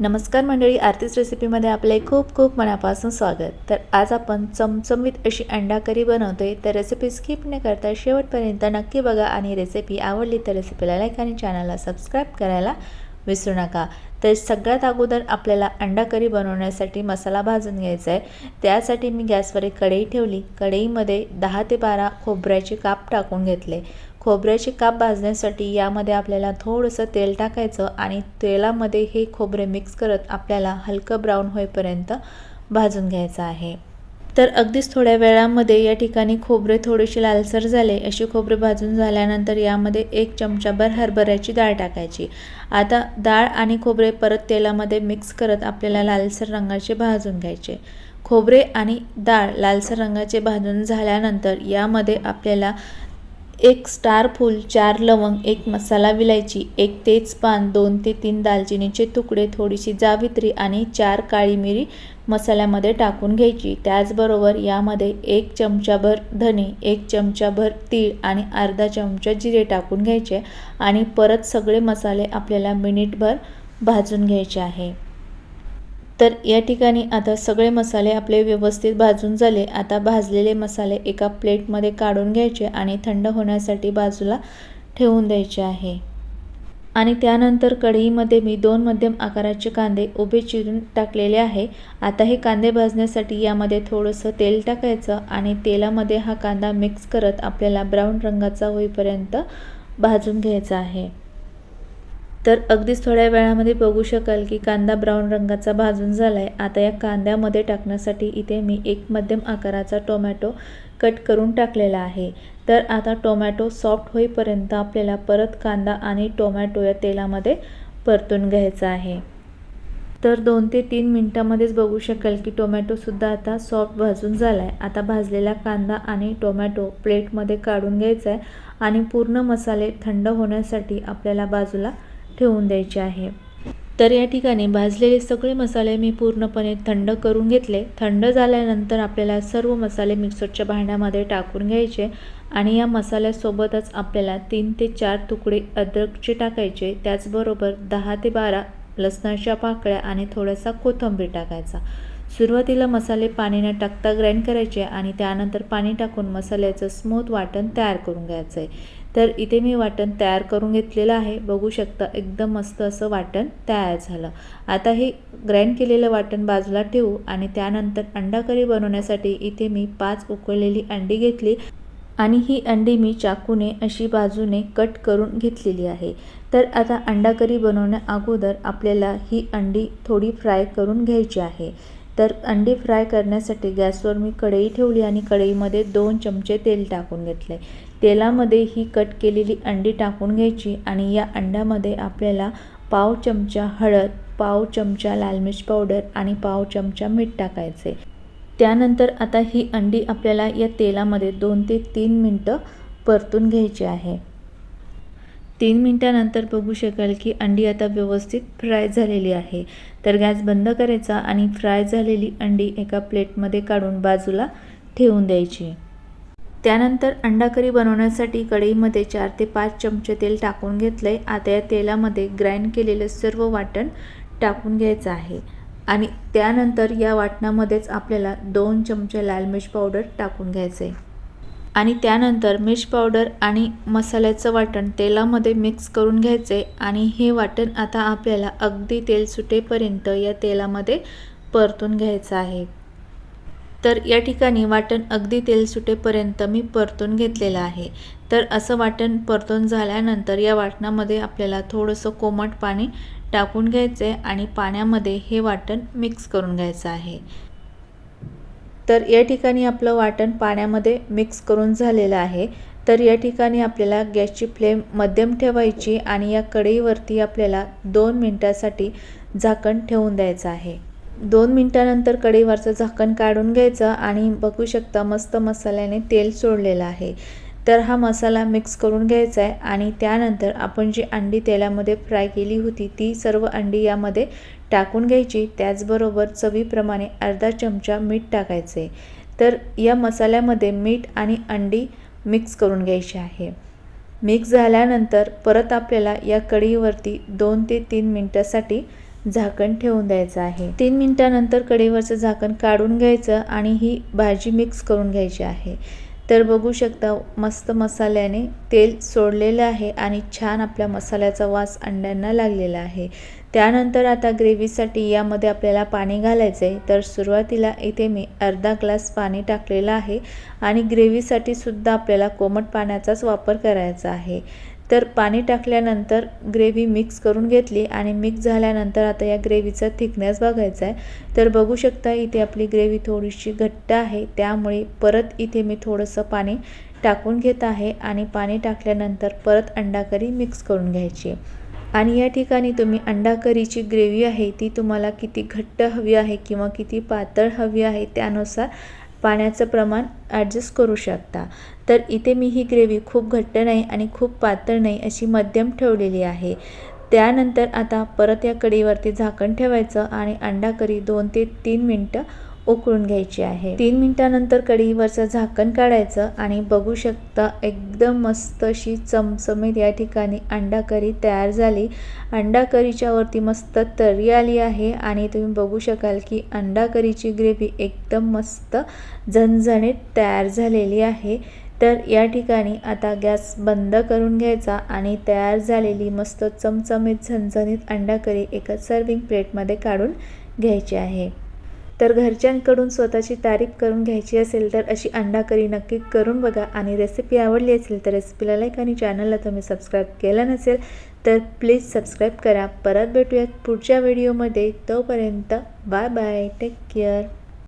नमस्कार मंडळी आरतीच रेसिपीमध्ये आपले खूप खूप मनापासून स्वागत. तर आज आपण चमचमीत अशी अंडा करी बनवतोय. तर रेसिपी स्किप न करता शेवटपर्यंत नक्की बघा आणि रेसिपी आवडली तर रेसिपीला लाईक आणि चॅनलला सबस्क्राईब करायला विसरू नका. तर सगळ्यात अगोदर आपल्याला अंडा करी बनवण्यासाठी मसाला भाजून घ्यायचा आहे. त्यासाठी मी गॅसवर एक कढई ठेवली. कढईमध्ये दहा ते बारा खोबऱ्याचे काप टाकून घेतले. खोबऱ्याची काप भाजण्यासाठी यामध्ये आपल्याला थोडंसं तेल टाकायचं आणि तेलामध्ये हे खोबरे मिक्स करत आपल्याला हलकं ब्राऊन होईपर्यंत भाजून घ्यायचं आहे. तर अगदीच थोड्या वेळामध्ये या ठिकाणी खोबरे थोडेसे लालसर झाले. अशी खोबरे भाजून झाल्यानंतर यामध्ये एक चमचाभर हरभऱ्याची डाळ टाकायची. आता डाळ आणि खोबरे परत तेलामध्ये मिक्स करत आपल्याला लालसर रंगाचे भाजून घ्यायचे. खोबरे आणि डाळ लालसर रंगाचे भाजून झाल्यानंतर यामध्ये आपल्याला एक स्टार फूल चार लवंग एक मसाला विलायची एक तेजपान दोन ते तीन दालचिनीचे तुकडे थोडीशी जावित्री आणि चार काळी मिरी मसाल्यामध्ये टाकून घ्यायची. त्याचबरोबर यामध्ये एक चमचाभर धने एक चमचाभर तीळ आणि अर्धा चमचा जिरे टाकून घ्यायचे आणि परत सगळे मसाले आपल्याला मिनिटभर भाजून घ्यायचे आहे. तर या ठिकाणी आता सगळे मसाले आपले व्यवस्थित भाजून झाले. आता भाजलेले मसाले एका प्लेटमध्ये काढून घ्यायचे आणि थंड होण्यासाठी बाजूला ठेवून द्यायचे आहे. आणि त्यानंतर कढईमध्ये मी दोन मध्यम आकाराचे कांदे उभे चिरून टाकलेले आहे. आता हे कांदे भाजण्यासाठी यामध्ये थोडंसं तेल टाकायचं आणि तेलामध्ये हा कांदा मिक्स करत आपल्याला ब्राऊन रंगाचा होईपर्यंत भाजून घ्यायचा आहे. तर अगदीच थोड्या वेळामध्ये बघू शकाल की कांदा ब्राऊन रंगाचा भाजून झाला आहे आता या कांद्यामध्ये टाकण्यासाठी इथे मी एक मध्यम आकाराचा टोमॅटो कट करून टाकलेला आहे. तर आता टोमॅटो सॉफ्ट होईपर्यंत आपल्याला परत कांदा आणि टोमॅटो या तेलामध्ये परतून घ्यायचा आहे. तर दोन ते तीन मिनटामध्येच बघू शकाल की टोमॅटोसुद्धा आता सॉफ्ट भाजून झाला आहे आता भाजलेला कांदा आणि टोमॅटो प्लेटमध्ये काढून घ्यायचा आहे आणि पूर्ण मसाले थंड होण्यासाठी आपल्याला बाजूला ठेवून द्यायचे आहे. तर या ठिकाणी भाजलेले सगळे मसाले मी पूर्णपणे थंड करून घेतले. थंड झाल्यानंतर आपल्याला सर्व मसाले मिक्सरच्या भांड्यामध्ये टाकून घ्यायचे आणि या मसाल्यासोबतच आपल्याला तीन ते चार तुकडे अद्रकचे टाकायचे. त्याचबरोबर दहा ते बारा लसणाच्या पाकळ्या आणि थोडासा कोथिंबीर टाकायचा. सुरुवातीला मसाले पाणी न टाकता ग्राइंड करायचे आणि त्यानंतर पाणी टाकून मसाल्याचं स्मूथ वाटण तयार करून घ्यायचं आहे तर इथे मी वाटण तयार करून घेतलेलं आहे. बघू शकता एकदम मस्त असं वाटण तयार झालं. आता हे ग्राइंड केलेलं वाटण बाजूला ठेवू आणि त्यानंतर अंडा करी बनवण्यासाठी इथे मी पाच उकळलेली अंडी घेतली आणि ही अंडी मी चाकूने अशी बाजूने कट करून घेतलेली आहे. तर आता अंडा करी बनवण्या अगोदर आपल्याला ही अंडी थोडी फ्राय करून घ्यायची आहे. तर अंडी फ्राय करण्यासाठी गॅसवर मी कढई ठेवली आणि कढईमध्ये दोन चमचे तेल टाकून घेतले. तेलामध्ये ही कट केलेली अंडी टाकून घ्यायची आणि या अंड्यामध्ये आपल्याला पाव चमचा हळद पाव चमचा लाल मिर्च पावडर आणि पाव चमचा मीठ टाकायचे. त्यानंतर आता ही अंडी आपल्याला या तेलामध्ये दोन ते तीन मिनटं परतून घ्यायची आहे. तीन मिनटानंतर बघू शकाल की अंडी आता व्यवस्थित फ्राय झालेली आहे. तर गॅस बंद करायचा आणि फ्राय झालेली अंडी एका प्लेटमध्ये काढून बाजूला ठेवून द्यायची. त्यानंतर अंडा करी बनवण्यासाठी कढईमध्ये चार ते पाच चमचे तेल टाकून घेतलं आहे आता या तेलामध्ये ग्राइंड केलेलं सर्व वाटण टाकून घ्यायचं आहे. आणि त्यानंतर या वाटणामध्येच आपल्याला दोन चमचे लाल मिर्च पावडर टाकून घ्यायचं आहे आणि त्यानंतर मिर्च पावडर आणि मसाल्याचं वाटण तेलामध्ये मिक्स करून घ्यायचे आणि हे वाटण आता आपल्याला अगदी तेल सुटेपर्यंत या तेलामध्ये परतून घ्यायचं आहे. तर या ठिकाणी वाटण अगदी तेल सुटेपर्यंत मी परतून घेतलेलं आहे. तर असं वाटण परतून झाल्यानंतर या वाटणामध्ये आपल्याला थोडंसं कोमट पाणी टाकून घ्यायचं आहे आणि पाण्यामध्ये हे वाटण मिक्स करून घ्यायचं आहे. तर या ठिकाणी आपलं वाटण पाण्यामध्ये मिक्स करून झालेलं आहे. तर या ठिकाणी आपल्याला गॅसची फ्लेम मध्यम ठेवायची आणि या कढईवरती आपल्याला दोन मिनटासाठी झाकण ठेवून द्यायचं आहे. दोन मिनटानंतर कढईवरचं झाकण काढून घ्यायचं आणि बघू शकता मस्त मसाल्याने तेल सोडलेलं आहे. तर हा मसाला मिक्स करून घ्यायचा आहे आणि त्यानंतर आपण जी अंडी तेलामध्ये फ्राय केली होती ती सर्व अंडी यामध्ये टाकून घ्यायची. त्याचबरोबर चवीप्रमाणे अर्धा चमचा मीठ टाकायचे. तर या मसाल्यामध्ये मीठ आणि अंडी मिक्स करून घ्यायची आहे. मिक्स झाल्यानंतर परत आपल्याला या कढईवरती दोन ते तीन मिनटासाठी झाकण ठेवून द्यायचं आहे. तीन मिनटानंतर कढईवरचं झाकण काढून घ्यायचं आणि ही भाजी मिक्स करून घ्यायची आहे. तर बघू शकता मस्त मसाल्याने तेल सोडलेलं आहे आणि छान आपल्या मसाल्याचा वास अंड्यांना लागलेला आहे. त्यानंतर आता ग्रेव्हीसाठी यामध्ये आपल्याला पाणी घालायचं आहे तर सुरुवातीला इथे मी अर्धा ग्लास पाणी टाकलेलं आहे आणि ग्रेव्हीसाठी सुद्धा आपल्याला कोमट पाण्याचाच वापर करायचा आहे. तर पाणी टाकल्यानंतर ग्रेव्ही मिक्स करून घेतली आणि मिक्स झाल्यानंतर आता या ग्रेव्हीचा थिकनेस बघायचा आहे. तर बघू शकता इथे आपली ग्रेव्ही थोडीशी घट्ट आहे. त्यामुळे परत इथे मी थोडंसं पाणी टाकून घेत आहे आणि पाणी टाकल्यानंतर परत अंडाकरी मिक्स करून घ्यायची आणि या ठिकाणी तुम्ही अंडाकरीची ग्रेव्ही आहे ती तुम्हाला किती घट्ट हवी आहे किंवा किती पातळ हवी आहे त्यानुसार पाण्याचं प्रमाण ॲडजस्ट करू शकता. तर इथे मी ही ग्रेव्ही खूप घट्ट नाही आणि खूप पातळ नाही अशी मध्यम ठेवलेली आहे. त्यानंतर आता परत या कडीवरती झाकण ठेवायचं आणि अंडा करी दोन ते तीन मिनटं उकळून घ्यायची आहे. तीन मिनटानंतर कढीवरचं झाकण काढायचं आणि बघू शकता एकदम मस्त अशी चमचमीत या ठिकाणी अंडा करी तयार झाली. अंडा करीच्या वरती मस्त तरी आली आहे आणि तुम्ही बघू शकाल की अंडा करीची ग्रेव्ही एकदम मस्त झणझणीत तयार झालेली आहे. तर या ठिकाणी आता गॅस बंद करून घ्यायचा आणि तयार झालेली मस्त चमचमीत झणझणीत अंडा करी एका सर्विंग प्लेटमध्ये काढून घ्यायची आहे. तर घरच्यांकडून स्वतःची तारीफ करून घ्यायची असेल तर अशी अंडा करी नक्की करून बघा. आणि रेसिपी आवडली असेल तर रेसिपीला लाईक आणि चॅनलला तुम्ही सबस्क्राईब केलं नसेल तर प्लीज सबस्क्राईब करा. परत भेटूयात पुढच्या व्हिडिओमध्ये तोपर्यंत बाय बाय टेक केअर